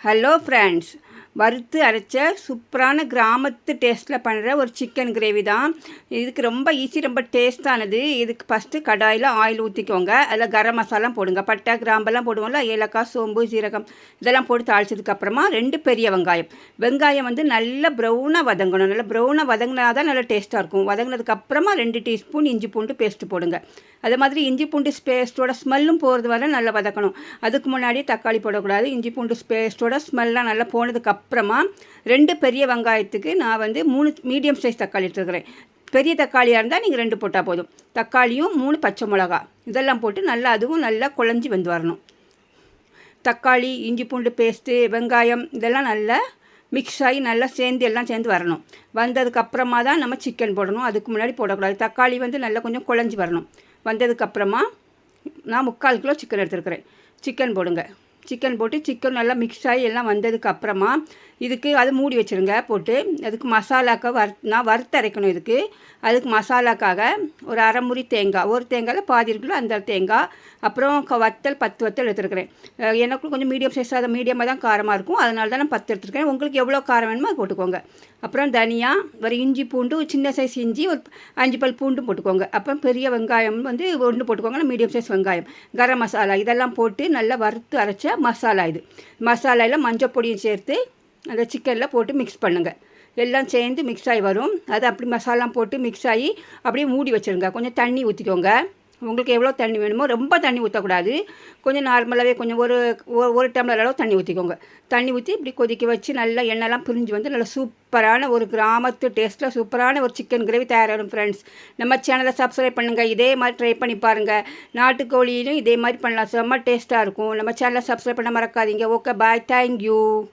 Hello friends வறுத்து அரைச்ச சூப்பரான கிராமத்து டேஸ்ட்டில் பண்ணுற ஒரு சிக்கன் கிரேவி தான். இதுக்கு ரொம்ப ஈஸி ரொம்ப டேஸ்ட்டானது இதுக்கு ஃபஸ்ட்டு கடாயில் ஆயில் ஊற்றிக்கோங்க அதில் கரம் மசாலா போடுங்க. பட்டை கிராம்பெல்லாம் போடுவோம்ல ஏலக்காய் சோம்பு ஜீரகம் இதெல்லாம் போட்டு தாளிச்சதுக்கப்புறமா ரெண்டு பெரிய வெங்காயம். வெங்காயம் வந்து நல்லா ப்ரௌனாக வதங்கணும். நல்லா ப்ரௌனாக வதங்கினா தான் நல்லா டேஸ்ட்டாக இருக்கும். வதங்கினதுக்கப்புறமா ரெண்டு டீஸ்பூன் இஞ்சி பூண்டு பேஸ்ட்டு போடுங்க. அதே மாதிரி இஞ்சி பூண்டு பேஸ்ட்டோட ஸ்மெல்லும் போகிறது வரை நல்லா வதக்கணும். அதுக்கு முன்னாடி தக்காளி போடக்கூடாது. இஞ்சி பூண்டு பேஸ்ட்டோட ஸ்மெல்லாம் நல்லா போனதுக்கப்புறம் அப்புறமா ரெண்டு பெரிய வெங்காயத்துக்கு நான் வந்து மூணு மீடியம் சைஸ் தக்காளி எடுத்துருக்கிறேன். பெரிய தக்காளியாக இருந்தால் நீங்கள் ரெண்டு போட்டால் போதும். தக்காளியும் மூணு பச்சை மிளகா. இதெல்லாம் போட்டு நல்லா அதுவும் நல்லா குழஞ்சி வந்து வரணும். தக்காளி இஞ்சி பூண்டு பேஸ்ட்டு வெங்காயம் இதெல்லாம் நல்லா மிக்ஸ் ஆகி நல்லா சேர்ந்து எல்லாம் சேர்ந்து வரணும். வந்ததுக்கப்புறமா தான் நம்ம சிக்கன் போடணும். அதுக்கு முன்னாடி போடக்கூடாது. தக்காளி வந்து நல்லா கொஞ்சம் குழஞ்சி வரணும். வந்ததுக்கப்புறமா நான் முக்கால் கிலோ சிக்கன் எடுத்துருக்கிறேன். சிக்கன் போடுங்க. சிக்கன் போட்டு சிக்கன் நல்லா மிக்ஸ் ஆகி எல்லாம் வந்ததுக்கு அப்புறமா இதுக்கு அது மூடி வச்சுருங்க போட்டு. அதுக்கு மசாலாக்காக வறுத் நான் வறுத்து அரைக்கணும் இதுக்கு. அதுக்கு மசாலாக்காக ஒரு அரைமுறி தேங்காய் ஒரு தேங்காயில் பாதி இருக்குல்ல அந்த தேங்காய். அப்புறம் க வத்தல் பத்து வத்தல் எடுத்துருக்கிறேன். எனக்கும் கொஞ்சம் மீடியம் சைஸ் அதை மீடியமாக தான் காரமாக இருக்கும். அதனால தான் நான் பத்து எடுத்துருக்கேன் உங்களுக்கு எவ்வளோ காரம் வேணுமோ அது போட்டுக்கோங்க. அப்புறம் தனியா ஒரு இஞ்சி பூண்டு ஒரு சின்ன சைஸ் இஞ்சி ஒரு அஞ்சு பல் பூண்டும் போட்டுக்கோங்க. அப்புறம் பெரிய வெங்காயம் வந்து ஒன்று போட்டுக்கோங்க மீடியம் சைஸ் வெங்காயம். கரம் மசாலா இதெல்லாம் போட்டு நல்லா வறுத்து அரைச்ச மசாலா இது. மசாலாவில் மஞ்சள் பொடியும் சேர்த்து அந்த சிக்கனில் போட்டு மிக்ஸ் பண்ணுங்கள் எல்லாம் சேர்ந்து மிக்ஸ் ஆகி வரும். அது அப்படி மசாலாம் போட்டு மிக்ஸ் ஆகி அப்படியே மூடி வச்சுருங்க. கொஞ்சம் தண்ணி ஊற்றிக்கோங்க உங்களுக்கு எவ்வளோ தண்ணி வேணுமோ ரொம்ப தண்ணி ஊற்றக்கூடாது. கொஞ்சம் நார்மலாகவே கொஞ்சம் ஒரு ஒரு- ஒரு டம்ளர் அளவு தண்ணி ஊற்றிக்கோங்க. தண்ணி ஊற்றி இப்படி கொதிக்க வச்சு நல்லா எண்ணெய்லாம் பிரிஞ்சு வந்து நல்லா சூப்பரான ஒரு கிராமத்து டேஸ்ட்டில் சூப்பரான ஒரு சிக்கன் கிரேவி தயாராகும் ஃப்ரெண்ட்ஸ் நம்ம சேனலை சப்ஸ்கிரைப் பண்ணுங்கள் இதே மாதிரி ட்ரை பண்ணி பாருங்கள் நாட்டுக்கோழியிலும் இதே மாதிரி பண்ணலாம். செம்ம டேஸ்ட்டாக இருக்கும். நம்ம சேனலை சப்ஸ்கிரைப் பண்ண மறக்காதீங்க. Okay bye thank you